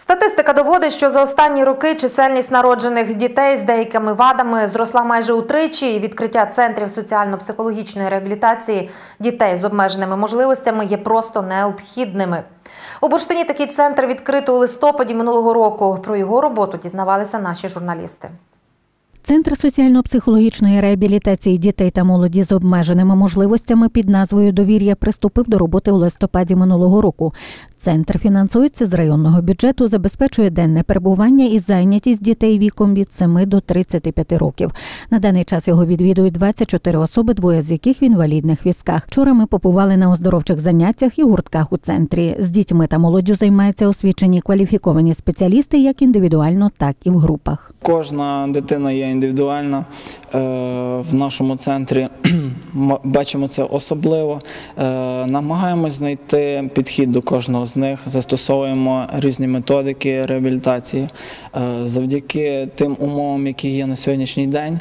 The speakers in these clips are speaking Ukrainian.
Статистика доводить, що за останні роки чисельність народжених дітей з деякими вадами зросла майже утричі, і відкриття центрів соціально-психологічної реабілітації дітей з обмеженими можливостями є просто необхідними. У Бурштині такий центр відкрито у листопаді минулого року. Про його роботу дізнавалися наші журналісти. Центр соціально-психологічної реабілітації дітей та молоді з обмеженими можливостями під назвою Довір'я приступив до роботи у листопаді минулого року. Центр фінансується з районного бюджету, забезпечує денне перебування і зайнятість дітей віком від 7 до 35 років. На даний час його відвідують 24 особи, двоє з яких в інвалідних візках. Вчора ми побували на оздоровчих заняттях і гуртках у центрі. З дітьми та молоддю займаються освічені кваліфіковані спеціалісти як індивідуально, так і в групах. Кожна дитина є індивідуальна. Е, В нашому центрі бачимо це особливо. Е, Намагаємось знайти підхід до кожного з них, застосовуємо різні методики реабілітації. Е, Завдяки тим умовам, які є на сьогоднішній день,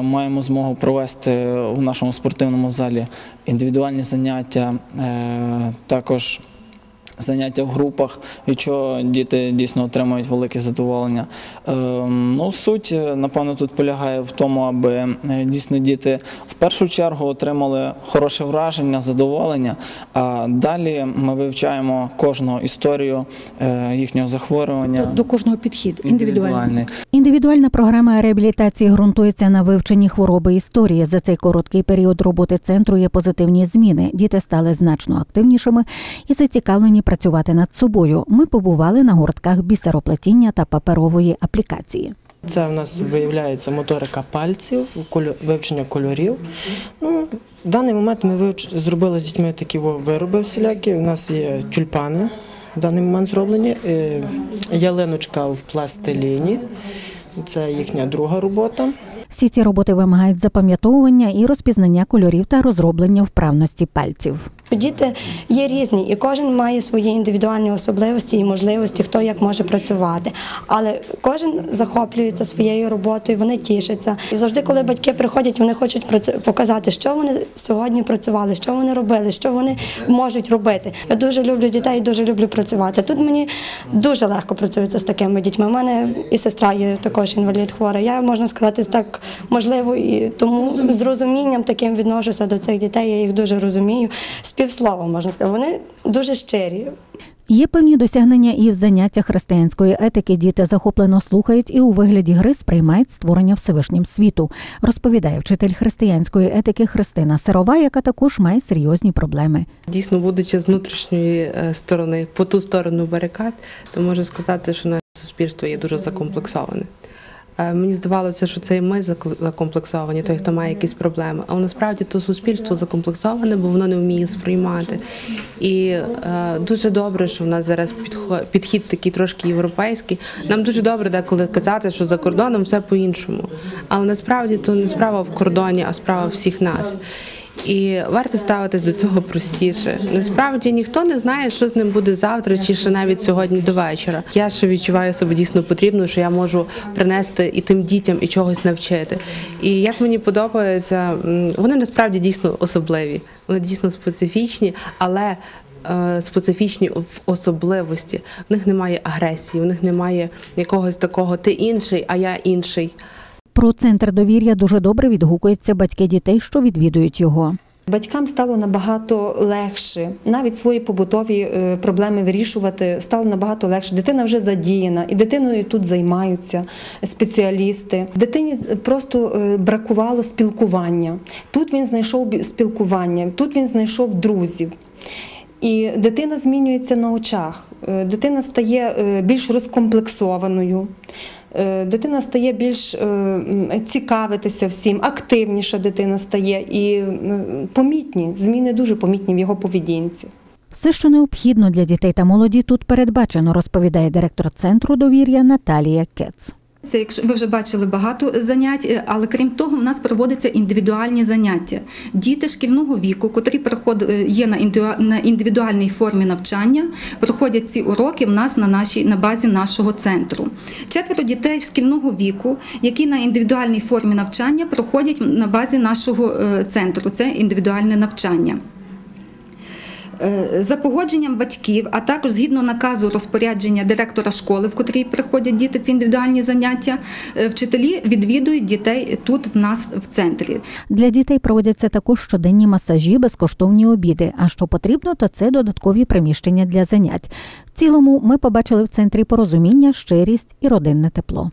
маємо змогу провести у нашому спортивному залі індивідуальні заняття, також заняття в групах, від чого діти дійсно отримують велике задоволення. Ем, Ну, суть, е, напевно, тут полягає в тому, аби е, дійсно діти в першу чергу отримали хороше враження, задоволення, а далі ми вивчаємо кожну історію е, їхнього захворювання. До кожного підхід індивідуальний. Індивідуальна програма реабілітації ґрунтується на вивченні хвороби історії. За цей короткий період роботи центру є позитивні зміни. Діти стали значно активнішими і зацікавлені працювати над собою. Ми побували на гуртках бісероплетіння та паперової аплікації. Це в нас виявляється моторика пальців, вивчення кольорів. Ну, в даний момент ми вивч... зробили з дітьми такі вироби всілякі. У нас є тюльпани в даний момент зроблені, е, ялиночка в пластиліні. Це їхня друга робота. Всі ці роботи вимагають запам'ятовування і розпізнання кольорів та розроблення вправності пальців. Діти є різні, і кожен має свої індивідуальні особливості і можливості, хто як може працювати. Але кожен захоплюється своєю роботою, вони тішаться. І завжди, коли батьки приходять, вони хочуть показати, що вони сьогодні працювали, що вони робили, що вони можуть робити. Я дуже люблю дітей, і дуже люблю працювати. Тут мені дуже легко працюється з такими дітьми. У мене і сестра є також інвалід хвора. Я можна сказати так можливо, і тому з розумінням таким відношуся до цих дітей. Я їх дуже розумію. Співслова можна сказати. Вони дуже щирі. Є певні досягнення і в заняттях християнської етики. Діти захоплено слухають і у вигляді гри сприймають створення Всевишнім світу, розповідає вчитель християнської етики Христина Сирова, яка також має серйозні проблеми. Дійсно, будучи з внутрішньої е, сторони, по ту сторону барикад, то можу сказати, що наше суспільство є дуже закомплексоване. Е, Мені здавалося, що це і ми зак- закомплексовані, той, хто має якісь проблеми. Але насправді то суспільство закомплексоване, бо воно не вміє сприймати. І е, дуже добре, що в нас зараз підхід такий трошки європейський. Нам дуже добре деколи казати, що за кордоном все по-іншому. Але насправді то не справа в кордоні, а справа всіх нас. І варто ставитись до цього простіше. Насправді ніхто не знає, що з ним буде завтра, чи ще навіть сьогодні до вечора. Я ще відчуваю себе дійсно потрібно, що я можу принести і тим дітям і чогось навчити. І як мені подобається, вони насправді дійсно особливі, вони дійсно специфічні, але. е, Специфічні в особливості, в них немає агресії, в них немає якогось такого ти інший, а я інший. Про центр довір'я дуже добре відгукуються батьки дітей, що відвідують його. Батькам стало набагато легше, навіть свої побутові е, проблеми вирішувати стало набагато легше. Дитина вже задіяна, і дитиною тут займаються спеціалісти. Дитині просто е, бракувало спілкування. Тут він знайшов спілкування, тут він знайшов друзів. І дитина змінюється на очах. Е, Дитина стає більш розкомплексованою. Е, Дитина стає більш е, цікавитися всім, активніша дитина стає і помітні, зміни дуже помітні в його поведінці. Все, що необхідно для дітей та молоді, тут передбачено, розповідає директор центру довір'я Наталія Кец. Це якщо ви вже бачили багато занять, е, але крім того, в нас проводяться індивідуальні заняття. Діти шкільного віку, котрі е, є на індивіду- індивідуальній формі навчання, проходять ці уроки в нас на нашій на базі нашого центру. Четверо дітей шкільного віку, які на індивідуальній формі навчання проходять на базі нашого е, центру. Це індивідуальне навчання. Е, За погодженням батьків, а також згідно наказу розпорядження директора школи, в котрій приходять діти ці індивідуальні заняття, е, вчителі відвідують дітей тут в нас в центрі. Для дітей проводяться також щоденні масажі, безкоштовні обіди. А що потрібно, то це додаткові приміщення для занять. В цілому ми побачили в центрі порозуміння, щирість і родинне тепло.